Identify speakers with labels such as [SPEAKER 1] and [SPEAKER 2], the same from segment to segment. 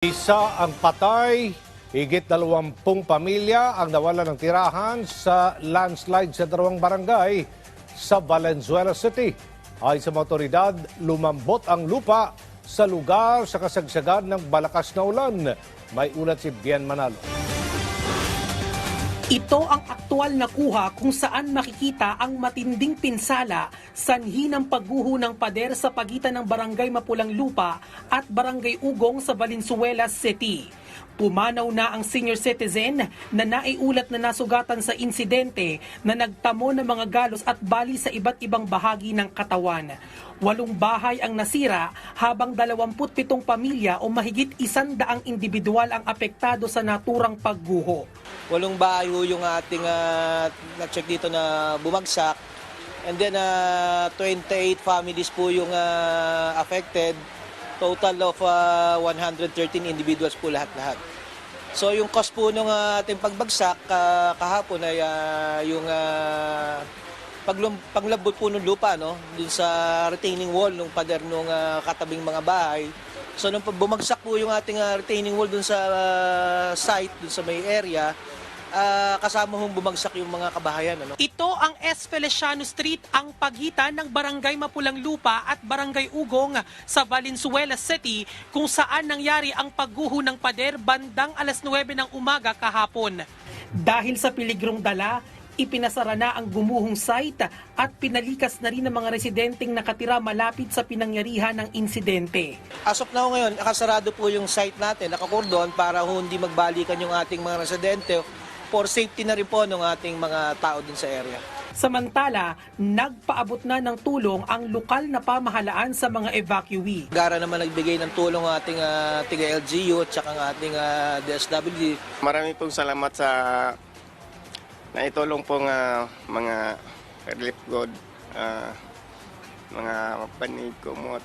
[SPEAKER 1] Isa ang patay, higit dalawampung pamilya ang nawala ng tirahan sa landslide sa dalawang barangay sa Valenzuela City. Ayon sa mga otoridad, lumambot ang lupa sa lugar sa kasagsagan ng balakas na ulan. May ulat si Bien Manalo.
[SPEAKER 2] Ito ang aktual na kuha kung saan makikita ang matinding pinsala sanhi ng pagguho ng pader sa pagitan ng Barangay Mapulang Lupa at Barangay Ugong sa Valenzuela City. Pumanaw na ang senior citizen na naiulat na nasugatan sa insidente na nagtamo ng mga galos at bali sa iba't ibang bahagi ng katawan. Walong bahay ang nasira habang 27 pamilya o mahigit isandaang individual ang apektado sa naturang pagguho.
[SPEAKER 3] Walong bahay ho yung ating uh, na-check dito na bumagsak. And then ah, 28 families po yung ah, affected. Total of ah, 113 individuals po lahat-lahat. So yung cost po ng ating pagbagsak ah, kahapon ay ah, yung uh, paglum- paglabot po ng lupa no dun sa retaining wall ng pader ng katabing mga bahay. So nung bumagsak po yung ating ah, retaining wall dun sa ah, site dun sa may area, ah, kasama hong bumagsak yung mga kabahayan ano.
[SPEAKER 2] Ito ang S. Feliciano Street, ang pagitan ng Barangay Mapulang Lupa at Barangay Ugong sa Valenzuela City kung saan nangyari ang pagguho ng pader bandang alas 9 ng umaga kahapon. Dahil sa piligrong dala, ipinasara na ang gumuhong site at pinalikas na rin ng mga residenteng nakatira malapit sa pinangyarihan ng insidente.
[SPEAKER 3] As of now ngayon, nakasarado po yung site natin, nakakordon para ho hindi magbalikan yung ating mga residente for safety na rin po ng ating mga tao din sa area.
[SPEAKER 2] Samantala, nagpaabot na ng tulong ang lokal na pamahalaan sa mga evacuee.
[SPEAKER 3] Gara naman nagbigay ng tulong ang ating ah, tiga LGU at saka ang ating ah, DSWD.
[SPEAKER 4] Marami pong salamat sa naitulong pong ah, mga relief good, ah, mga panig, kumot,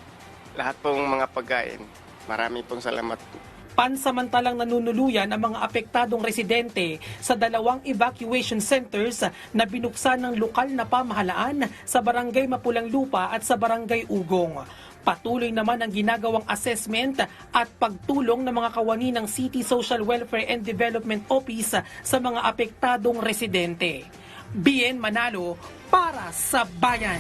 [SPEAKER 4] lahat pong mga pagkain. Marami pong salamat po.
[SPEAKER 2] Pansamantalang nanunuluyan ang mga apektadong residente sa dalawang evacuation centers na binuksan ng lokal na pamahalaan sa Barangay Mapulang Lupa at sa Barangay Ugong. Patuloy naman ang ginagawang assessment at pagtulong ng mga kawani ng City Social Welfare and Development Office sa mga apektadong residente. Bien Manalo para sa Bayan.